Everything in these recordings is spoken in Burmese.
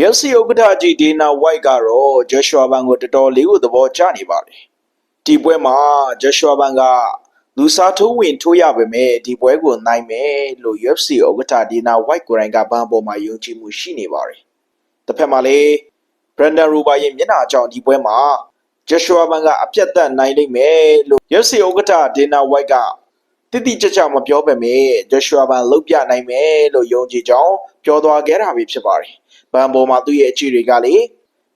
UFC ဥက္ကဋ္ဌကြီး Dana White ကတော့ Joshua Ban ကိုတော်တော်လေးကိုသဘောကျနေပါတယ်။ဒီပွဲမှာ Joshua Ban ကလူစားထိုးဝင်ထိုးရပါမယ်ဒီပွဲကိုနိုင်မယ်လို့ UFC ဥက္ကဋ္ဌ Dana White ကိုယ်တိုင်ကဘန်ပေါ်မှာယုံကြည်မှုရှိနေပါတယ်။တစ်ဖက်မှာလည်း Brandon Rober ရဲ့မျက်နှာအကြောင်းဒီပွဲမှာ Joshua Ban ကအပြတ်သက်နိုင်လိမ့်မယ်လို့ UFC ဥက္ကဋ္ဌ Dana White က တိတိကျကျမပြောပေမဲ့ Joshua Ban လုတ်ပြနိုင်မယ်လို့ယုံကြည်ကြောင်းပြောသွားခဲ့တာပဲဖြစ်ပါတယ်။ဘန်ပေါ်မှာသူ့ရဲ့အခြေတွေကလေ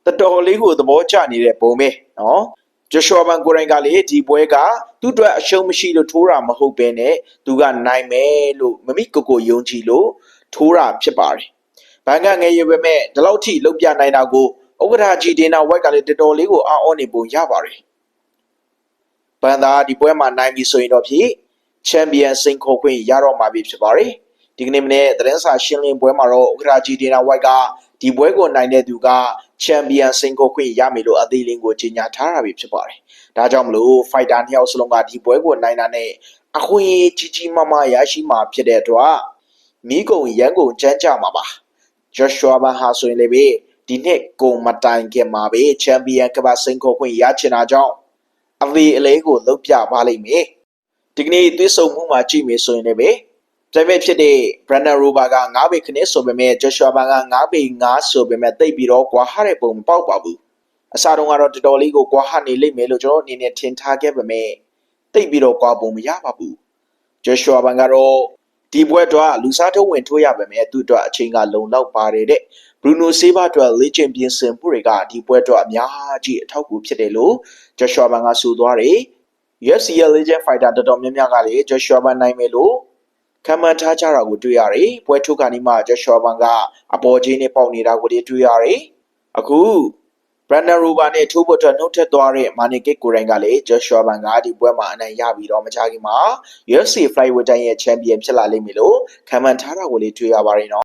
တော်တော်လေးကိုသဘောကျနေတဲ့ပုံပဲနော်။ Joshua Ban ကိုယ်တိုင်ကလေဒီပွဲကသူ့အတွက်အရှုံးမရှိလို့ထိုးတာမဟုတ်ဘဲနဲ့သူကနိုင်မယ်လို့မမိကိုကိုယုံကြည်လို့ထိုးတာဖြစ်ပါတယ်။ဘန်ကငယ်ရွယ်ပဲမဲ့ဒီလောက်ထိလုတ်ပြနိုင်တာကိုဥက္ကဋ္ဌကြီးဒေနာဝိုက်ကလည်းတော်တော်လေးကိုအောင်းနေပုံရပါတယ်။ဘန်သာဒီပွဲမှာနိုင်ပြီဆိုရင်တော့ဖြင့် ချန်ပီယံစိန်ခေါ်ခွင့်ရတော့မှာပြီဖြစ်ပါတယ်။ဒီကနေ့မနေ့သတင်းစာရှင်းလင်းပွဲမှာတော့ဥက္ကဋ္ဌကြီးဒေနာဝိုက်ကဒီပွဲကိုနိုင်တဲ့သူကချန်ပီယံစိန်ခေါ်ခွင့်ရမယ်လို့အသေးလင်းကိုကြေညာထားတာပဲဖြစ်ပါတယ်။ဒါကြောင့်မလို့ဖိုက်တာနှစ်ယောက်စလုံးကဒီပွဲကိုနိုင်တာနဲ့အခွင့်အရေးကြီးကြီးမားမားရရှိမှာဖြစ်တဲ့အတွက်မိကုံရန်ကုန်ကြမ်းကြမှာပါ။ Joshua Ban ဟာဆိုရင်လည်းပဲဒီနှစ်ကုန်မတိုင်ခင်မှာပဲချန်ပီယံကမ္ဘာစိန်ခေါ်ခွင့်ရချင်တာကြောင့်အသေးအလဲကိုလုတ်ပြပါလိမ့်မယ်။ ဒီကနေ့သွေးဆုံမှုမှာကြည့်မယ်ဆိုရင်လည်းပဲပြိုင်ပွဲဖြစ်တဲ့ Brandon Rober က9ပေခနစ်ဆိုပေမဲ့ Joshua Ban က9ပေ9ဆိုပေမဲ့တိတ်ပြီးတော့ကွာဟတဲ့ပုံမပေါက်ပါဘူး။အစားတုန်းကတော့တော်တော်လေးကိုကွာဟနေလိမ့်မယ်လို့ကျွန်တော်အနေနဲ့ထင်ထားခဲ့ပေမဲ့တိတ်ပြီးတော့ကွာပုံမရပါဘူး။ Joshua Ban ကတော့ဒီပွဲတော့လူစားထုတ်ဝင်ထိုးရပါမယ်သူ့အတွက်အချိန်ကလုံလောက်ပါတယ်တဲ့ Bruno Silva အတွက်လေ့ကျင့်ပြင်ဆင်မှုတွေကဒီပွဲတော့အများကြီးအထောက်အကူဖြစ်တယ်လို့ Joshua Ban ကဆိုသွားတယ် UFC ရဲ့ Legend Fighter တော်တော်များများကလည်း Joshua Ban နိုင်မယ်လို့ခံမှန်းထားကြတာကိုတွေ့ရတယ်ပွဲထုတ်ခါနီးမှာ Joshua Ban ကအပေါ်ချင်းနဲ့ပေါက်နေတာကိုတွေ့ရတယ်အခု Brandon Rober နဲ့ထိုးဖို့အတွက်နှုတ်ထက်သွားတဲ့ Manny Kick ကိုယ်တိုင်ကလည်း Joshua Ban ကဒီပွဲမှာအနိုင်ရပြီးတော့မကြခင်မှာ UFC Flyweight တိုင်းရဲ့ Champion ဖြစ်လာလိမ့်မယ်လို့ခံမှန်းထားတာကိုလည်းတွေ့ရပါတယ်နော်